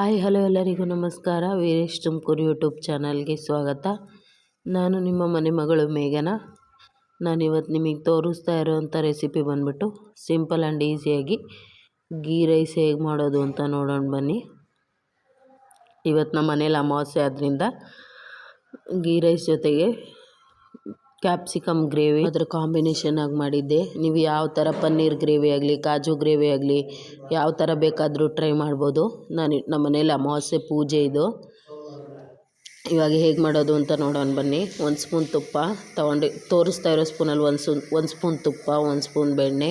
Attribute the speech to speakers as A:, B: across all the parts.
A: Hi, hello ಎಲ್ಲರಿಗೂ ನಮಸ್ಕಾರ. Veeresh Tumakuru YouTube ಚಾನಲ್ಗೆ ಸ್ವಾಗತ. ನಾನು ನಿಮ್ಮ ಮನೆ ಮಗಳು ಮೇಘನ. ನಾನಿವತ್ತು ನಿಮಗೆ ತೋರಿಸ್ತಾ ಇರೋವಂಥ ರೆಸಿಪಿ ಬಂದ್ಬಿಟ್ಟು ಸಿಂಪಲ್ ಆ್ಯಂಡ್ ಈಸಿಯಾಗಿ ಗೀ ರೈಸ್ ಹೇಗೆ ಮಾಡೋದು ಅಂತ ನೋಡೋಣ ಬನ್ನಿ. ಇವತ್ತು ನಮ್ಮ ಮನೇಲಿ ಅಮಾವಾಸ್ಯೆ ಆದ್ದರಿಂದ ಗೀ ರೈಸ್ ಜೊತೆಗೆ ಕ್ಯಾಪ್ಸಿಕಮ್ ಗ್ರೇವಿ. ಅದ್ರ ಕಾಂಬಿನೇಷನ್ ಆಗಿ ಮಾಡಿದ್ದೆ. ನೀವು ಯಾವ ಥರ ಪನ್ನೀರ್ ಗ್ರೇವಿ ಆಗಲಿ, ಕಾಜು ಗ್ರೇವಿ ಆಗಲಿ, ಯಾವ ಥರ ಬೇಕಾದರೂ ಟ್ರೈ ಮಾಡ್ಬೋದು. ನಾನು ನಮ್ಮ ಮನೇಲಿ ಅಮಾವಾಸ್ಯೆ ಪೂಜೆ ಇದು. ಇವಾಗ ಹೇಗೆ ಮಾಡೋದು ಅಂತ ನೋಡೋಣ ಬನ್ನಿ. ಒಂದು ಸ್ಪೂನ್ ತುಪ್ಪ ತೊಗೊಂಡು, ತೋರಿಸ್ತಾ ಇರೋ ಸ್ಪೂನಲ್ಲಿ ಒಂದು ಸ್ಪೂನ್ ಒಂದು ಸ್ಪೂನ್ ತುಪ್ಪ, ಒಂದು ಸ್ಪೂನ್ ಬೆಣ್ಣೆ,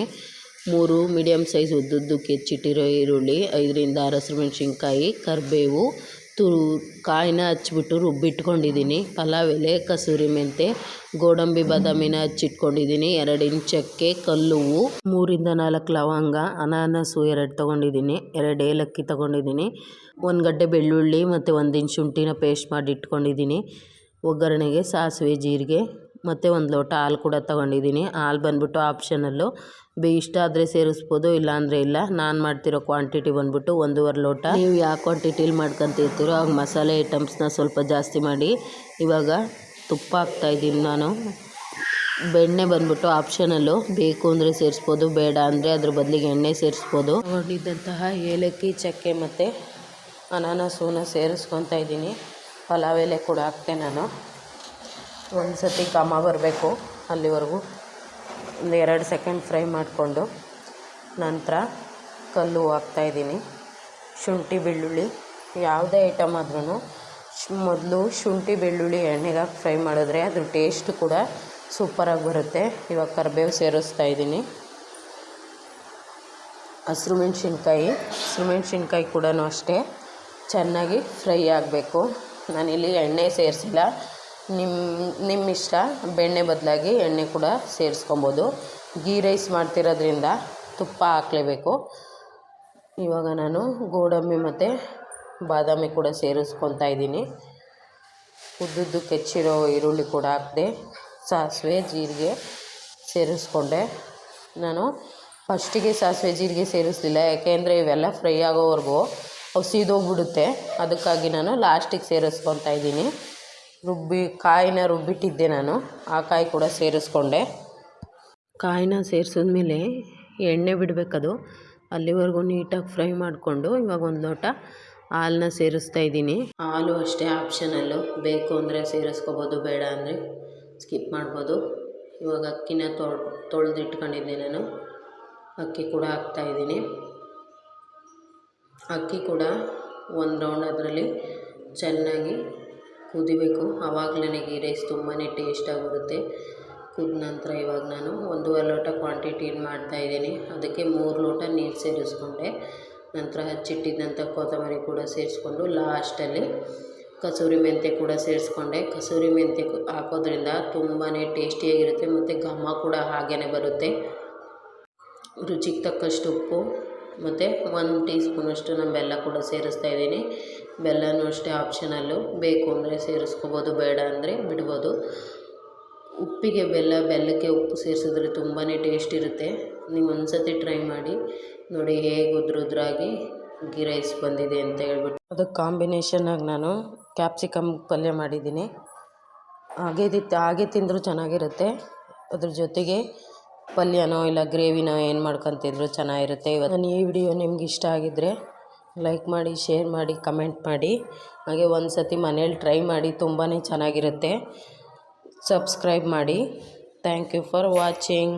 A: ಮೂರು ಮೀಡಿಯಮ್ ಸೈಜ್ ಉದ್ದುದ್ದು ಕೆಚ್ಚಿಟ್ಟಿರೋ ಈರುಳ್ಳಿ, ಐದರಿಂದ ಆರು ಹಸಿರು ಮೆಣಸಿನ್ಕಾಯಿ, ಕರಿಬೇವು ತು ಕಾಯಿನ ಹಚ್ಬಿಟ್ಟು ರುಬ್ಬಿಟ್ಕೊಂಡಿದ್ದೀನಿ. ಪಲಾವ್ ಎಲೆ ಕಸೂರಿ ಮೆಂತೆ, ಗೋಡಂಬಿ, ಬಾದಾಮಿನ ಹಚ್ಚಿಟ್ಕೊಂಡಿದ್ದೀನಿ. ಎರಡು ಚಕ್ಕೆ ಕಲ್ಲುವು ಮೂರಿಂದ ನಾಲ್ಕು ಲವಂಗ, ಅನಾನಸು ಎರಡು ತೊಗೊಂಡಿದ್ದೀನಿ. ಎರಡು ಏಲಕ್ಕಿ ತೊಗೊಂಡಿದ್ದೀನಿ. ಒಂದು ಗಡ್ಡೆ ಬೆಳ್ಳುಳ್ಳಿ ಮತ್ತು ಒಂದು ಇಂಚು ಶುಂಠಿನ ಪೇಸ್ಟ್ ಮಾಡಿ ಇಟ್ಕೊಂಡಿದ್ದೀನಿ. ಒಗ್ಗರಣೆಗೆ ಸಾಸಿವೆ, ಜೀರಿಗೆ ಮತ್ತು ಒಂದು ಲೋಟ ಹಾಲು ಕೂಡ ತೊಗೊಂಡಿದ್ದೀನಿ. ಹಾಲು ಬಂದ್ಬಿಟ್ಟು ಆಪ್ಷನಲ್ಲು. ಬೇ, ಇಷ್ಟ ಆದರೆ ಸೇರಿಸ್ಬೋದು ಇಲ್ಲಾಂದರೆ ಇಲ್ಲ. ನಾನು ಮಾಡ್ತಿರೋ ಕ್ವಾಂಟಿಟಿ ಬಂದ್ಬಿಟ್ಟು ಒಂದೂವರೆ ಲೋಟ. ನೀವು ಯಾವ ಕ್ವಾಂಟಿಟಿಲಿ ಮಾಡ್ಕೊತಿರ್ತೀರೋ, ಆಗ ಮಸಾಲೆ ಐಟಮ್ಸ್ನ ಸ್ವಲ್ಪ ಜಾಸ್ತಿ ಮಾಡಿ. ಇವಾಗ ತುಪ್ಪ ಹಾಕ್ತಾಯಿದ್ದೀನಿ ನಾನು. ಬೆಣ್ಣೆ ಬಂದ್ಬಿಟ್ಟು ಆಪ್ಷನಲ್ಲು. ಬೇಕು ಅಂದರೆ ಸೇರಿಸ್ಬೋದು, ಬೇಡ ಅಂದರೆ ಅದ್ರ ಬದಲಿಗೆ ಎಣ್ಣೆ ಸೇರಿಸ್ಬೋದು. ತಗೊಂಡಿದ್ದಂತಹ ಏಲಕ್ಕಿ, ಚಕ್ಕೆ ಮತ್ತು ಅನಾನಸೂನ ಸೇರಿಸ್ಕೊತಾ ಇದ್ದೀನಿ. ಪಲಾವ್ ಎಲೆ ಕೂಡ ಹಾಕ್ತೆ ನಾನು. ಒಂದು ಸತಿ ಘಮ ಬರಬೇಕು ಅಲ್ಲಿವರೆಗೂ. ಒಂದು ಎರಡು ಸೆಕೆಂಡ್ ಫ್ರೈ ಮಾಡಿಕೊಂಡು ನಂತರ ಕಲ್ಲು ಹಾಕ್ತಾಯಿದ್ದೀನಿ ಶುಂಠಿ, ಬೆಳ್ಳುಳ್ಳಿ, ಯಾವುದೇ ಐಟಮ್ ಆದ್ರೂ ಮೊದಲು ಶುಂಠಿ, ಬೆಳ್ಳುಳ್ಳಿ, ಎಣ್ಣೆಗೆ ಹಾಕಿ ಫ್ರೈ ಮಾಡಿದ್ರೆ ಅದ್ರ ಟೇಸ್ಟ್ ಕೂಡ ಸೂಪರಾಗಿ ಬರುತ್ತೆ. ಇವಾಗ ಕರಿಬೇವು ಸೇರಿಸ್ತಾ ಇದ್ದೀನಿ. ಹಸಿರು ಮೆಣಸಿನ್ಕಾಯಿ ಹಸಿರು ಮೆಣಸಿನ್ಕಾಯಿ ಕೂಡ ಅಷ್ಟೇ ಚೆನ್ನಾಗಿ ಫ್ರೈ ಆಗಬೇಕು. ನಾನಿಲ್ಲಿ ಎಣ್ಣೆ ಸೇರಿಸಿಲ್ಲ. ನಿಮ್ಮ ನಿಮ್ಮ ಇಷ್ಟ, ಬೆಣ್ಣೆ ಬದಲಾಗಿ ಎಣ್ಣೆ ಕೂಡ ಸೇರಿಸ್ಕೊಬೋದು. ಗೀ ರೈಸ್ ಮಾಡ್ತಿರೋದ್ರಿಂದ ತುಪ್ಪ ಹಾಕ್ಲೇಬೇಕು. ಇವಾಗ ನಾನು ಗೋಡಂಬಿ ಮತ್ತು ಬಾದಾಮಿ ಕೂಡ ಸೇರಿಸ್ಕೊತಾ ಇದ್ದೀನಿ. ಉದ್ದುದ್ದು ಕೆಚ್ಚಿರೋ ಈರುಳ್ಳಿ ಕೂಡ ಹಾಕಿದೆ, ಸಾಸಿವೆ, ಜೀರಿಗೆ ಸೇರಿಸ್ಕೊಂಡೆ. ನಾನು ಫಸ್ಟಿಗೆ ಸಾಸಿವೆ, ಜೀರಿಗೆ ಸೇರಿಸಲಿಲ್ಲ, ಯಾಕೆಂದರೆ ಇವೆಲ್ಲ ಫ್ರೈ ಆಗೋವರೆಗೂ ಅವು ಸೀದೋಗ್ಬಿಡುತ್ತೆ ಅದಕ್ಕಾಗಿ ನಾನು ಲಾಸ್ಟಿಗೆ ಸೇರಿಸ್ಕೊತಾ ಇದ್ದೀನಿ. ರುಬ್ಬಿ, ಕಾಯಿನ ರುಬ್ಬಿಟ್ಟಿದ್ದೆ ನಾನು. ಆ ಕಾಯಿ ಕೂಡ ಸೇರಿಸ್ಕೊಂಡೆ. ಕಾಯಿನ ಸೇರಿಸಿದ್ಮೇಲೆ ಎಣ್ಣೆ ಬಿಡಬೇಕದು. ಅಲ್ಲಿವರೆಗೂ ನೀಟಾಗಿ ಫ್ರೈ ಮಾಡಿಕೊಂಡು ಇವಾಗ ಒಂದು ಲೋಟ ಹಾಲನ್ನ ಸೇರಿಸ್ತಾ ಇದ್ದೀನಿ. ಹಾಲು ಅಷ್ಟೇ ಆಪ್ಷನಲ್ಲು. ಬೇಕು ಅಂದರೆ ಸೇರಿಸ್ಕೋಬೋದು, ಬೇಡ ಅಂದರೆ ಸ್ಕಿಪ್ ಮಾಡ್ಬೋದು. ಇವಾಗ ಅಕ್ಕಿನ ತೊಳ್, ತೊಳೆದಿಟ್ಕೊಂಡಿದ್ದೆ ನಾನು. ಅಕ್ಕಿ ಕೂಡ ಹಾಕ್ತಾಯಿದ್ದೀನಿ ಅಕ್ಕಿ ಕೂಡ ಒಂದು ರೌಂಡ್ ಅದರಲ್ಲಿ ಚೆನ್ನಾಗಿ ಕುದಿಬೇಕು. ಆವಾಗಲೂ ನನಗೆ ಈ ರೈಸ್ ತುಂಬಾ ಟೇಸ್ಟಾಗಿ ಬರುತ್ತೆ ಕುದ್ದ ನಂತರ ಇವಾಗ ನಾನು ಒಂದೂವರೆ ಲೋಟ ಕ್ವಾಂಟಿಟೀ ಮಾಡ್ತಾ ಇದ್ದೀನಿ. ಅದಕ್ಕೆ ಮೂರು ಲೋಟ ನೀರು ಸೇರಿಸ್ಕೊಂಡೆ. ನಂತರ ಹಚ್ಚಿಟ್ಟಿದ್ದಂಥ ಕೊತ್ತಂಬರಿ ಕೂಡ ಸೇರಿಸ್ಕೊಂಡು ಲಾಸ್ಟಲ್ಲಿ ಕಸೂರಿ ಮೆಂತ್ಯ ಕೂಡ ಸೇರಿಸ್ಕೊಂಡೆ. ಕಸೂರಿ ಮೆಂತ್ಯ ಹಾಕೋದ್ರಿಂದ ತುಂಬಾ ಟೇಸ್ಟಿಯಾಗಿರುತ್ತೆ ಮತ್ತು ಘಮ ಕೂಡ ಹಾಗೇ ಬರುತ್ತೆ. ರುಚಿಗೆ ತಕ್ಕಷ್ಟು ಉಪ್ಪು. ಮತ್ತು ಒಂದು ಟೀ ಸ್ಪೂನಷ್ಟು ನಾನು ಬೆಲ್ಲ ಕೂಡ ಸೇರಿಸ್ತಾ ಇದ್ದೀನಿ. ಬೆಲ್ಲನೂ ಅಷ್ಟೇ ಆಪ್ಷನಲ್ಲು ಬೇಕು ಅಂದರೆ ಸೇರಿಸ್ಕೋಬೋದು, ಬೇಡ ಅಂದರೆ ಬಿಡ್ಬೋದು. ಉಪ್ಪಿಗೆ ಬೆಲ್ಲ, ಬೆಲ್ಲಕ್ಕೆ ಉಪ್ಪು ಸೇರಿಸಿದ್ರೆ ತುಂಬಾ ಟೇಸ್ಟ್ ಇರುತ್ತೆ. ನೀವು ಒಂದು ಸತಿ ಟ್ರೈ ಮಾಡಿ ನೋಡಿ ಹೇಗೆ ಉದ್ರುದ್ರಾಗಿ ಗೀ ರೈಸ್ ಬಂದಿದೆ ಅಂತ ಹೇಳ್ಬಿಟ್ಟು. ಅದಕ್ಕೆ ಕಾಂಬಿನೇಷನಾಗಿ ನಾನು ಕ್ಯಾಪ್ಸಿಕಮ್ ಪಲ್ಯ ಮಾಡಿದ್ದೀನಿ. ಹಾಗೆ ಹಾಗೆ ತಿಂದರೂ ಚೆನ್ನಾಗಿರುತ್ತೆ. ಅದ್ರ ಜೊತೆಗೆ ಪಲ್ಯನೋ ಇಲ್ಲ ಗ್ರೇವಿನೋ ಏನು ಮಾಡ್ಕೊತಿದ್ರು ಚೆನ್ನಾಗಿರುತ್ತೆ. ಇವತ್ತು ನಾನು ಈ ವಿಡಿಯೋ ನಿಮ್ಗೆ ಇಷ್ಟ ಆಗಿದ್ದರೆ ಲೈಕ್ ಮಾಡಿ, ಶೇರ್ ಮಾಡಿ, ಕಮೆಂಟ್ ಮಾಡಿ. ಹಾಗೆ ಒಂದು ಸತಿ ಮನೇಲಿ ಟ್ರೈ ಮಾಡಿ ತುಂಬಾ ಚೆನ್ನಾಗಿರುತ್ತೆ. ಸಬ್ಸ್ಕ್ರೈಬ್ ಮಾಡಿ. Thank you for watching.